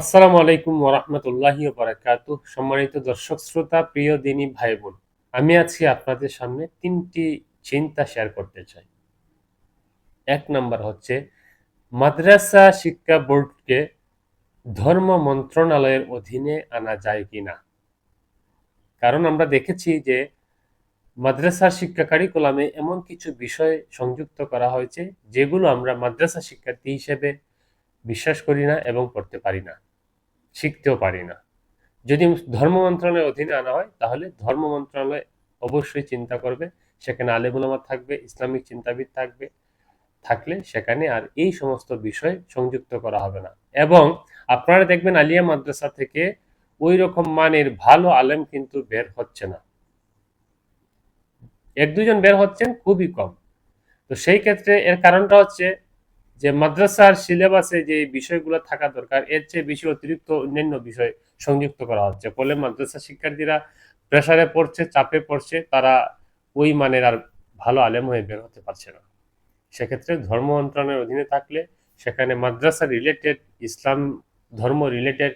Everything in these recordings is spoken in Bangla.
আসসালামু আলাইকুম ওরহমতুল্লাহি বারাকাতু সম্মানিত দর্শক শ্রোতা, প্রিয় দিনী ভাই বোন আমি আছি আপনাদের সামনে তিনটি চিন্তা শেয়ার করতে চাই। এক নাম্বার হচ্ছে, মাদ্রাসা শিক্ষা বোর্ডকে ধর্ম মন্ত্রণালয়ের অধীনে আনা যায় কিনা? কারণ আমরা দেখেছি যে, মাদ্রাসা শিক্ষা কারিকুলামে এমন কিছু বিষয় সংযুক্ত করা হয়েছে, যেগুলো আমরা মাদ্রাসা শিক্ষার্থী হিসেবে বিশ্বাস করি না এবং করতে পারি না। শিখতেও পারি না। যদি ধর্ম মন্ত্রণালয়ের অধীনে আনা হয়, তাহলে ধর্ম মন্ত্রণালয় অবশ্যই চিন্তা করবে। সেখানে আলেমুলামা থাকবে, ইসলামিক চিন্তাবিদ থাকবে, থাকলে সেখানে আর এই সমস্ত বিষয় সংযুক্ত করা হবে না। এবং আপনারা দেখবেন আলিয়া মাদ্রাসা থেকে ওই রকম মানের ভালো আলেম কিন্তু বের হচ্ছে না। এক দুজন বের হচ্ছেন, খুবই কম। তো সেই ক্ষেত্রে এর কারণটা হচ্ছে যে মাদ্রাসার সিলেবাসে যে বিষয়গুলো থাকা দরকার, এর চেয়ে বেশি অতিরিক্ত অন্যান্য বিষয় সংযুক্ত করা হচ্ছে। ফলে মাদ্রাসা শিক্ষার্থীরা প্রেসারে পড়ছে, চাপে পড়ছে, তারা ওই মানের আর ভালো আলেম হয়ে বের হতে পারছে না। সেক্ষেত্রে ধর্ম মন্ত্রণালয়ের অধীনে থাকলে সেখানে মাদ্রাসা রিলেটেড ইসলাম ধর্ম রিলেটেড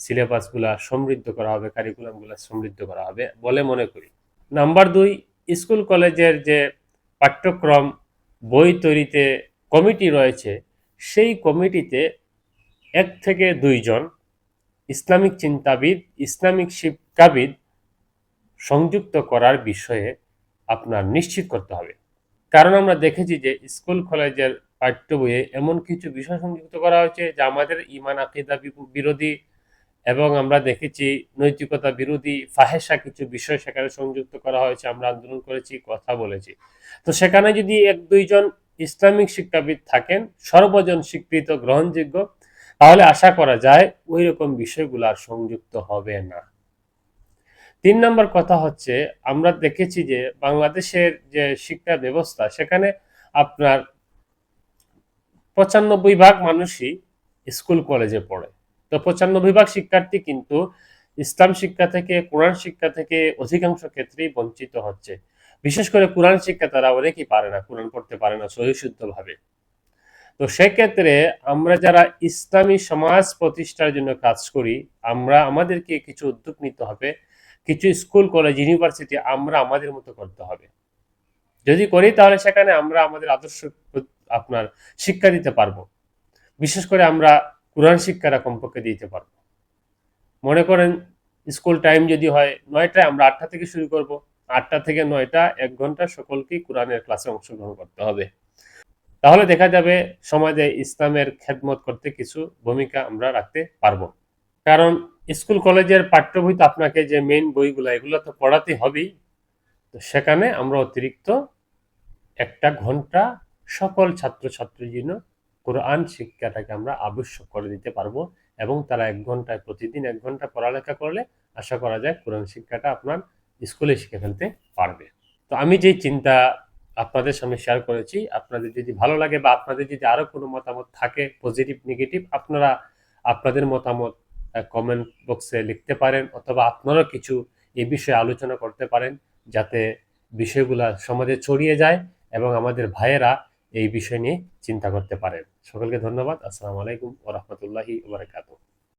সিলেবাসগুলা সমৃদ্ধ করা হবে কারিকুলামগুলো সমৃদ্ধ করা হবে বলে মনে করি। নাম্বার দুই, স্কুল কলেজের যে পাঠ্যক্রম, বই তৈরিতে কমিটি রয়েছে, সেই কমিটিতে এক থেকে দুইজন ইসলামিক চিন্তাবিদ, ইসলামিক শিক্ষাবিদ সংযুক্ত করার বিষয়ে আপনার নিশ্চিত করতে হবে। কারণ আমরা দেখেছি যে স্কুল, কলেজের পাঠ্য বইয়ে এমন কিছু বিষয় সংযুক্ত করা হয়েছে যা আমাদের ইমান, আকিদা বিরোধী এবং আমরা দেখেছি নৈতিকতা বিরোধী ফাহেসা কিছু বিষয় সেখানে সংযুক্ত করা হয়েছে, আমরা আন্দোলন করেছি, কথা বলেছি। তো সেখানে যদি এক দুইজন ইসলামিক শিক্ষাবিদ থাকেন, সর্বজন স্বীকৃত গ্রহণযোগ্য, তাহলে আশা করা যায় ওই রকম বিষয়গুলো আর সংযুক্ত হবে না। তিন নম্বর কথা হচ্ছে, আমরা দেখেছি যে বাংলাদেশের যে শিক্ষা ব্যবস্থা, সেখানে আপনার পঁচানব্বই ভাগ মানুষই স্কুল কলেজে পড়ে। তো পঁচানব্বই ভাগ শিক্ষার্থী কিন্তু ইসলাম শিক্ষা থেকে, কোরআন শিক্ষা থেকে অধিকাংশ ক্ষেত্রেই বঞ্চিত হচ্ছে। বিশেষ করে কোরআন শিক্ষা তারা অনেকেই পারে না, কোরআন পড়তে পারে না সহিশুদ্ধ ভাবে তো সেক্ষেত্রে আমরা যারা ইসলামী সমাজ প্রতিষ্ঠার জন্য কাজ করি, আমরা, আমাদেরকে কিছু উদ্যোগ নিতে হবে, কিছু স্কুল, কলেজ, ইউনিভার্সিটি আমরা আমাদের মতো করতে হবে। যদি করি তাহলে সেখানে আমরা আমাদের আদর্শ আপনার শিক্ষা দিতে পারব। বিশেষ করে আমরা কোরআন শিক্ষাটা কমপক্ষে দিতে পারব। মনে করেন, স্কুল টাইম যদি হয় নয়টায় আমরা আটটা থেকে শুরু করব। আটটা থেকে নয়টা, এক ঘণ্টা সকলকেই কোরআনের ক্লাসে অংশগ্রহণ করতে হবে। তাহলে দেখা যাবে সমাজে ইসলামের খেদমত করতে কিছু ভূমিকা আমরা রাখতে পারব। কারণ স্কুল, কলেজের পাঠ্যবই তো আপনাকে যে মেইন বইগুলো, এগুলো তো পড়াতে হবেই। তো সেখানে আমরা অতিরিক্ত একটা ঘণ্টা সকল ছাত্রছাত্রীর জন্য কোরআন শিক্ষাটাকে আমরা আবশ্যক করে দিতে পারব এবং তারা এক ঘন্টায় প্রতিদিন এক ঘণ্টা পড়ালেখা করলে আশা করা যায় কোরআন শিক্ষাটা আপনার স্কুলে শিখে ফেলতে পারবে। তো আমি যে চিন্তা আপনাদের সামনে শেয়ার করেছি, আপনাদের যদি ভালো লাগে বা আপনাদের যদি আরও কোনো মতামত থাকে পজিটিভ নেগেটিভ আপনারা আপনাদের মতামত কমেন্ট বক্সে লিখতে পারেন অথবা আপনারাও কিছু এ বিষয়ে আলোচনা করতে পারেন যাতে বিষয়গুলা সমাজে ছড়িয়ে যায় এবং আমাদের ভাইয়েরা এই বিষয় নিয়ে চিন্তা করতে পারেন সকলকে ধন্যবাদ। আসসালামু আলাইকুম ও রহমতুল্লাহি